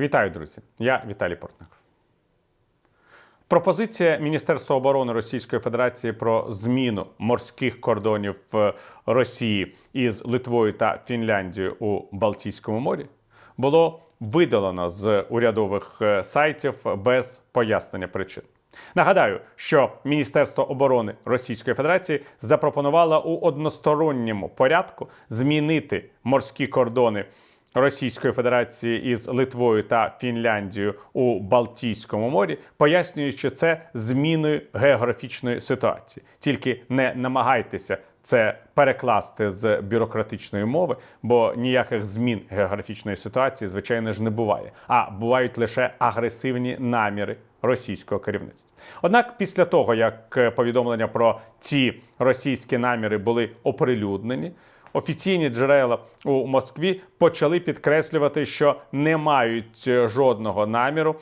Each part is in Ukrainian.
Вітаю, друзі! Я Віталій Портников. Пропозиція Міністерства оборони Російської Федерації про зміну морських кордонів Росії із Литвою та Фінляндією у Балтійському морі було видалено з урядових е, сайтів без пояснення причин. Нагадаю, що Міністерство оборони Російської Федерації запропонувало у односторонньому порядку змінити морські кордони Російської Федерації із Литвою та Фінляндією у Балтійському морі, пояснюючи це зміною географічної ситуації. Тільки не намагайтеся це перекласти з бюрократичної мови, бо ніяких змін географічної ситуації, звичайно ж, не буває. А бувають лише агресивні наміри російського керівництва. Однак, після того як повідомлення про ці російські наміри були оприлюднені. Офіційні джерела у Москві почали підкреслювати, що не мають жодного наміру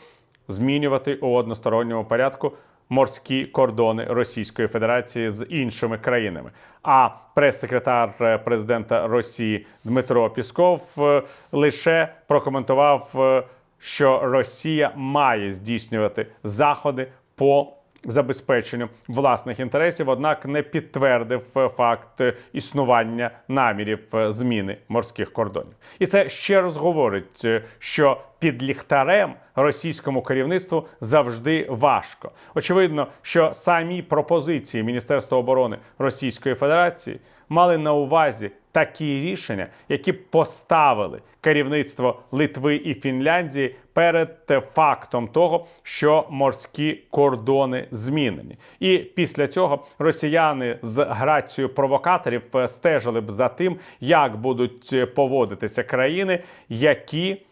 змінювати у односторонньому порядку морські кордони Російської Федерації з іншими країнами. А прес-секретар президента Росії Дмитро Пісков е, лише прокоментував, е, що Росія має здійснювати заходи по забезпеченню власних інтересів, однак не підтвердив е, факт існування намірів е, зміни морських кордонів. І це ще раз говорить, е, що під ліхтарем російському керівництву завжди важко. Очевидно, що самі пропозиції Міністерства оборони Російської Федерації мали на увазі такі рішення, які поставили керівництво Литви і Фінляндії перед фактом того, що морські кордони змінені. І після цього росіяни з грацією провокаторів е, стежили б за тим, як будуть е, поводитися країни, які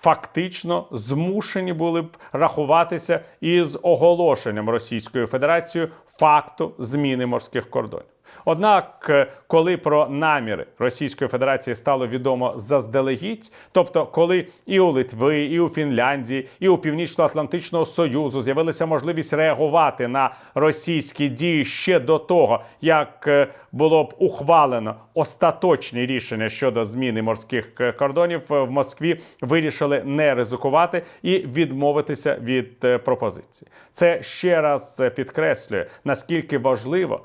Фактично змушені були б рахуватися із оголошенням Російською Федерацією факту зміни морських кордонів. Однак, е, коли про наміри Російської Федерації стало відомо заздалегідь, тобто коли і у Литви, і у Фінляндії, і у Північно-Атлантичного Союзу з'явилася можливість реагувати на російські дії ще до того, як е, було б ухвалено остаточні рішення щодо зміни морських е, кордонів, в Москві вирішили не ризикувати і відмовитися від пропозиції. Це ще раз підкреслює наскільки важливо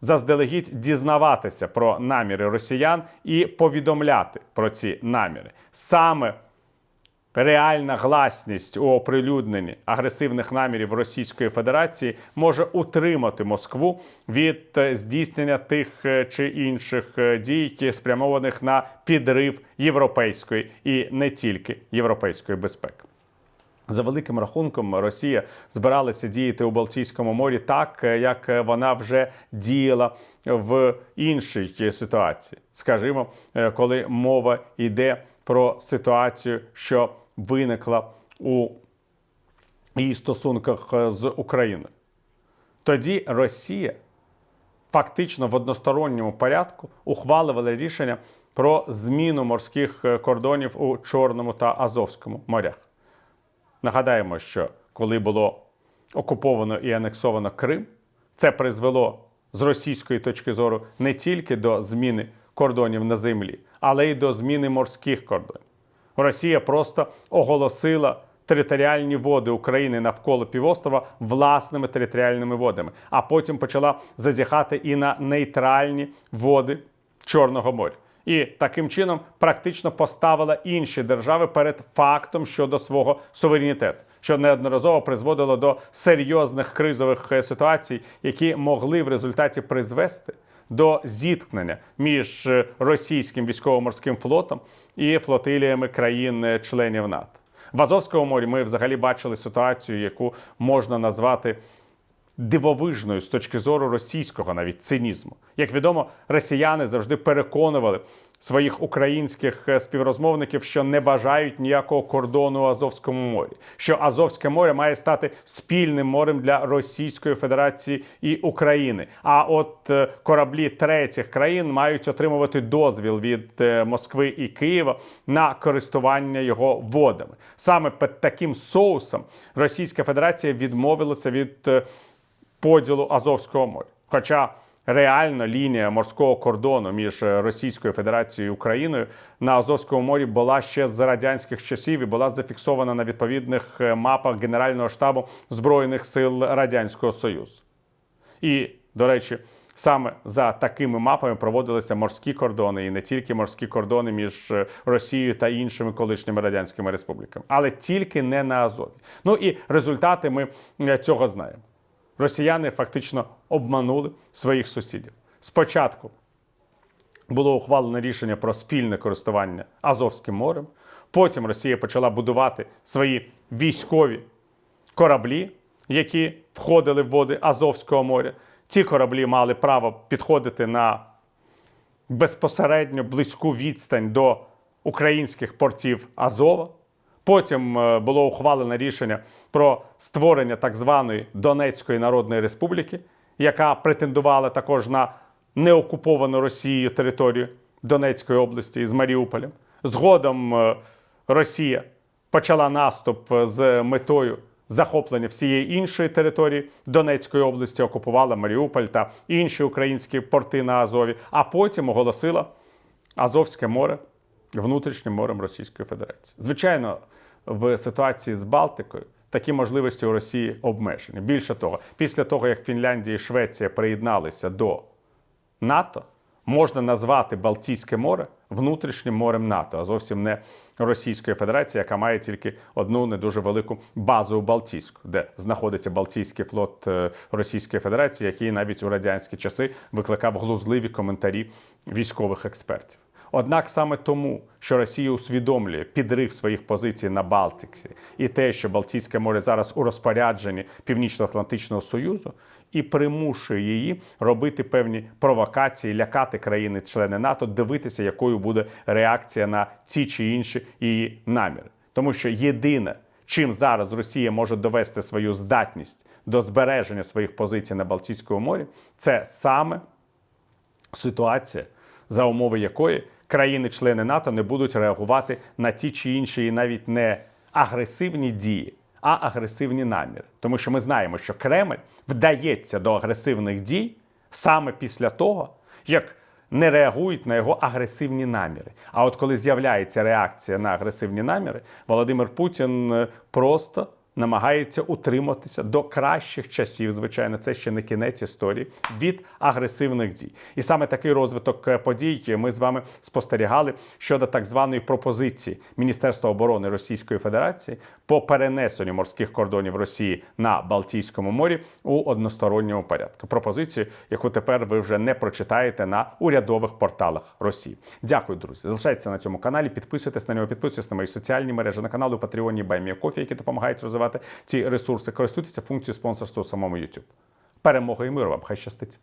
заздалегідь дізнаватися про наміри росіян і повідомляти про ці наміри. Саме реальна гласність у оприлюдненні агресивних намірів Російської Федерації може утримати Москву від е, здійснення тих е, чи інших е, дій, спрямованих на підрив європейської і не тільки європейської безпеки. За великим рахунком, Росія збиралася діяти у Балтійському морі так, як вона вже діяла в іншій ситуації. Скажімо, коли мова йде про ситуацію, що виникла у її стосунках з Україною. Тоді Росія фактично в односторонньому порядку ухвалювала рішення про зміну морських кордонів у Чорному та Азовському морях. Нагадаємо, що коли було окуповано і анексовано Крим, це призвело з російської точки зору не тільки до зміни кордонів на землі, але й до зміни морських кордонів. Росія просто оголосила територіальні води України навколо півострова власними територіальними водами, а потім почала зазіхати і на нейтральні води Чорного моря і таким чином практично поставила інші держави перед фактом щодо свого суверенітету. Що неодноразово призводило до серйозних кризових е, ситуацій, які могли в результаті призвести до зіткнення між е, російським військово-морським флотом і флотиліями країн-членів е, НАТО в Азовському морі. Ми взагалі бачили ситуацію, яку можна назвати дивовижною з точки зору російського навіть цинізму. Як відомо, росіяни завжди переконували своїх українських е, співрозмовників, що не бажають ніякого кордону у Азовському морі, що Азовське море має стати спільним морем для Російської Федерації і України. А от е, кораблі третіх країн мають отримувати дозвіл від е, Москви і Києва на користування його водами. Саме під таким соусом Російська Федерація відмовилася від поділу Азовського моря. Хоча реально лінія морського кордону між Російською Федерацією і Україною на Азовському морі була ще з радянських часів і була зафіксована на відповідних е, мапах Генерального штабу Збройних сил Радянського Союзу. І, до речі, саме за такими мапами проводилися морські кордони, і не тільки морські кордони між е, Росією та іншими колишніми радянськими республіками, але тільки не на Азові. Ну і результати ми е, цього знаємо. Росіяни фактично обманули своїх сусідів. Спочатку було ухвалено рішення про спільне користування Азовським морем. Потім Росія почала будувати свої військові кораблі, які входили в води Азовського моря. Ці кораблі мали право підходити на безпосередньо близьку відстань до українських портів Азова. Потім е, було ухвалено рішення про створення так званої Донецької Народної Республіки, яка претендувала також на неокуповану Росією територію Донецької області з Маріуполем. Згодом е, Росія почала наступ з метою захоплення всієї іншої території Донецької області, окупувала Маріуполь та інші українські порти на Азові, а потім оголосила Азовське море внутрішнім морем Російської Федерації. Звичайно, в ситуації з Балтикою такі можливості у Росії обмежені. Більше того, після того як Фінляндія і Швеція приєдналися до НАТО, можна назвати Балтійське море внутрішнім морем НАТО, а зовсім не Російської Федерації, яка має тільки одну не дуже велику базу у Балтійську, де знаходиться Балтійський флот е, Російської Федерації, який навіть у радянські часи викликав глузливі коментарі військових експертів. Однак саме тому, що Росія усвідомлює підрив своїх позицій на Балтиці і те, що Балтійське море зараз у розпорядженні Північно-Атлантичного Союзу, і примушує її робити певні провокації, лякати країни-члени НАТО, дивитися, якою буде реакція на ці чи інші її наміри. Тому що єдине, чим зараз Росія може довести свою здатність до збереження своїх позицій на Балтійському морі, це саме ситуація, за умови якої країни-члени НАТО не будуть реагувати на ті чи інші, навіть не агресивні дії, а агресивні наміри. Тому що ми знаємо, що Кремль вдається до агресивних дій саме після того, як не реагують на його агресивні наміри. А от коли з'являється реакція на агресивні наміри, Володимир Путін е, просто намагається утриматися до кращих часів. Звичайно, це ще не кінець історії від агресивних дій. І саме такий розвиток е, подій ми з вами спостерігали щодо так званої пропозиції Міністерства оборони Російської Федерації по перенесенню морських кордонів Росії на Балтійському морі у односторонньому порядку. Пропозицію, яку тепер ви вже не прочитаєте на урядових порталах Росії. Дякую, друзі. Залишайтеся на цьому каналі, підписуйтесь на нього, підписуйтесь на мої соціальні мережі, на канали Патреоні Баймія Кофі, які допомагають розвивати ці ресурси. Користуйтеся функцією спонсорства у самому YouTube. Перемога і миру вам! Хай щастить!